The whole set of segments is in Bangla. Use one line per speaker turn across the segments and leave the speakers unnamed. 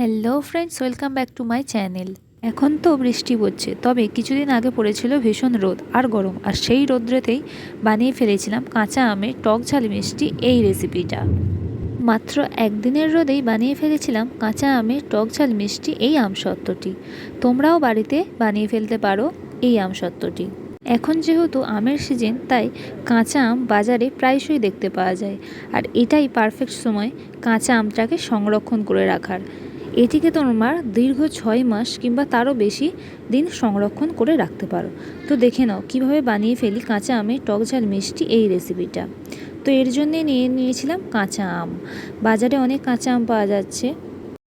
Hello friends welcome back to my channel এখন তো বৃষ্টি পড়ছে, তবে কিছুদিন আগে পড়েছিল ভীষণ রোদ আর গরম, আর সেই রোদ্রেতেই বানিয়ে ফেলেছিলাম কাঁচা আমের টক ঝাল মিষ্টি এই রেসিপিটা মাত্র একদিনের রোদেই বানিয়ে ফেলেছিলাম কাঁচা আমের টক ঝাল মিষ্টি এই আমসত্ত্বটি তোমরাও বাড়িতে বানিয়ে ফেলতে পারো এই আমসত্ত্বটি এখন যেহেতু আমের সিজন তাই কাঁচা আম বাজারে প্রায়শই দেখতে পাওয়া যায়, আর এটাই পারফেক্ট সময় কাঁচা আমটাকে সংরক্ষণ করে রাখার। এটিকে তোমার দীর্ঘ ছয় মাস কিংবা তারও বেশি দিন সংরক্ষণ করে রাখতে পারো। তো দেখে নাও, কীভাবে বানিয়ে ফেলি কাঁচা আমের টক ঝাল মিষ্টি এই রেসিপিটা। তো এর জন্যে নিয়ে নিয়েছিলাম কাঁচা আম। বাজারে অনেক কাঁচা আম পাওয়া যাচ্ছে।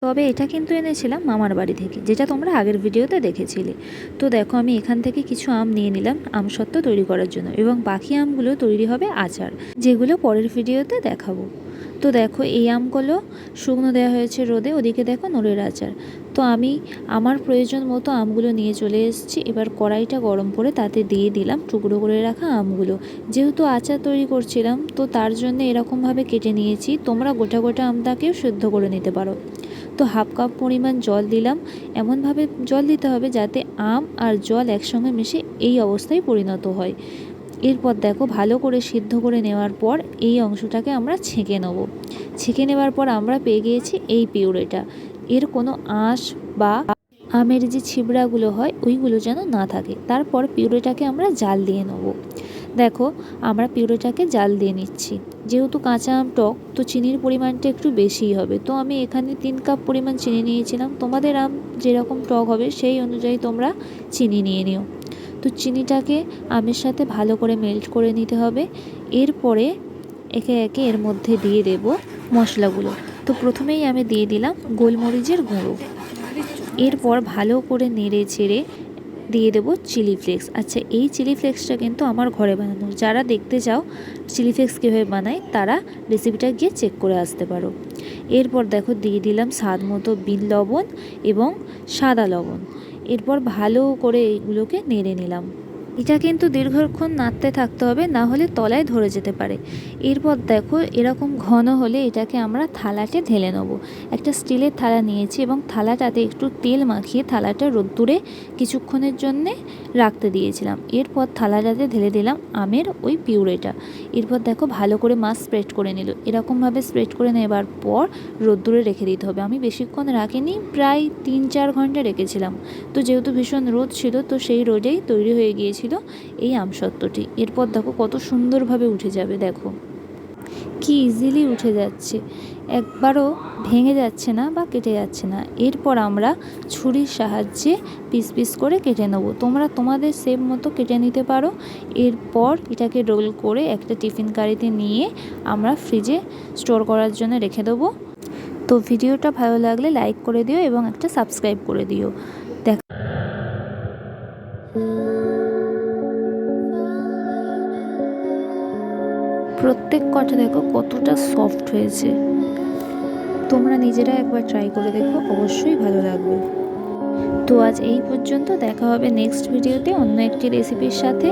তবে এটা কিন্তু এনেছিলাম মামার বাড়ি থেকে, যেটা তোমরা আগের ভিডিওতে দেখেছিলে। তো দেখো, আমি এখান থেকে কিছু আম নিয়ে নিলাম আমসত্ত্ব তৈরি করার জন্য এবং বাকি আমগুলো তৈরি হবে আচার, যেগুলো পরের ভিডিওতে দেখাবো। তো দেখো এই আমগুলো শুকনো দেওয়া হয়েছে রোদে, ওদিকে দেখো নোড়ের আচার। তো আমি আমার প্রয়োজন মতো আমগুলো নিয়ে চলে এসেছি। এবার কড়াইটা গরম করে তাতে দিয়ে দিলাম টুকরো করে রাখা আমগুলো। যেহেতু আচার তৈরি করছিলাম, তো তার জন্য এরকমভাবে কেটে নিয়েছি। তোমরা গোটা গোটা আমটাকেও সেদ্ধ করে নিতে পারো। তো হাফ কাপ পরিমাণ জল দিলাম। এমনভাবে জল দিতে হবে যাতে আম আর জল একসঙ্গে মিশে এই অবস্থায় পরিণত হয়। এরপর দেখো ভালো করে সিদ্ধ করে নেওয়ার পর এই অংশটাকে আমরা ছেঁকে নেব। ছেঁকে নেওয়ার পর আমরা পেয়ে গিয়েছি এই পিউরেটা। এর কোনো আঁশ বা আমের যে ছিবড়াগুলো হয়, ওইগুলো যেন না থাকে। তারপর পিউরেটাকে আমরা জাল দিয়ে নেব। দেখো, আমরা পিউরেটাকে জাল দিয়ে নিচ্ছি। যেহেতু কাঁচা আম টক, তো চিনির পরিমাণটা একটু বেশিই হবে। তো আমি এখানে তিন কাপ পরিমাণ চিনি নিয়েছিলাম। তোমাদের আম যেরকম টক হবে, সেই অনুযায়ী তোমরা চিনি নিয়ে নিও। তো চিনিটাকে আমের সাথে ভালো করে মেল্ট করে নিতে হবে। এরপরে একে একে এর মধ্যে দিয়ে দেব মশলাগুলো। তো প্রথমেই আমি দিয়ে দিলাম গোলমরিচের গুঁড়ো। এরপর ভালো করে নেড়ে চেড়ে দিয়ে দেবো চিলি ফ্লেক্স আচ্ছা এই চিলি ফ্লেক্সটা কিন্তু আমার ঘরে বানানো। যারা দেখতে চাও চিলি ফ্লেক্স কীভাবে বানায় তারা রেসিপিটা গিয়ে চেক করে আসতে পারো। এরপর দেখো দিয়ে দিলাম স্বাদ মতো বিন লবণ এবং সাদা লবণ। এরপর ভালো করে এগুলোকে নেড়ে নিলাম। এটা কিন্তু দীর্ঘক্ষণ নাড়তে থাকতে হবে, না হলে তলায় ধরে যেতে পারে। এরপর দেখো, এরকম ঘন হলে এটাকে আমরা থালাতে ঢেলে নেব। একটা স্টিলের থালা নিয়েছি এবং থালাটাতে একটু তেল মাখিয়ে থালাটা রোদ্দুরে কিছুক্ষণের জন্যে রাখতে দিয়েছিলাম। এরপর থালাটাতে ঢেলে দিলাম আমের ওই পিউরেটা। এরপর দেখো, ভালো করে মাছ স্প্রেড করে নিল। এরকমভাবে স্প্রেড করে নেবার পর রোদ্দুরে রেখে দিতে হবে। আমি বেশিক্ষণ রাখিনি, প্রায় তিন চার ঘণ্টা রেখেছিলাম। তো যেহেতু ভীষণ রোদ ছিল, তো সেই রোদেই তৈরি হয়ে গিয়েছিল এই আমসত্ত্বটি। এরপর দেখো কত সুন্দরভাবে উঠে যাবে, দেখো। কি ইজিলি উঠে যাচ্ছে। একবারও ভেঙে যাচ্ছে না বা কেটে যাচ্ছে না। এরপর আমরা ছুরির সাহায্যে পিস পিস করে কেটে নেব। তোমরা তোমাদের সেপ মতো কেটে নিতে পারো। এরপর এটাকে রোল করে একটা টিফিন কারিতে নিয়ে আমরা ফ্রিজে স্টোর করার জন্য রেখে দেবো। তো ভিডিওটা ভালো লাগলে লাইক করে দিও এবং একটা সাবস্ক্রাইব করে দিও। প্রত্যেক কটা দেখো কতটা সফট হয়েছে। তোমরা নিজেরা একবার ট্রাই করে দেখো অবশ্যই ভালো লাগবে। তো আজ এই পর্যন্ত দেখা হবে নেক্সট ভিডিওতে অন্য একটি রেসিপির সাথে।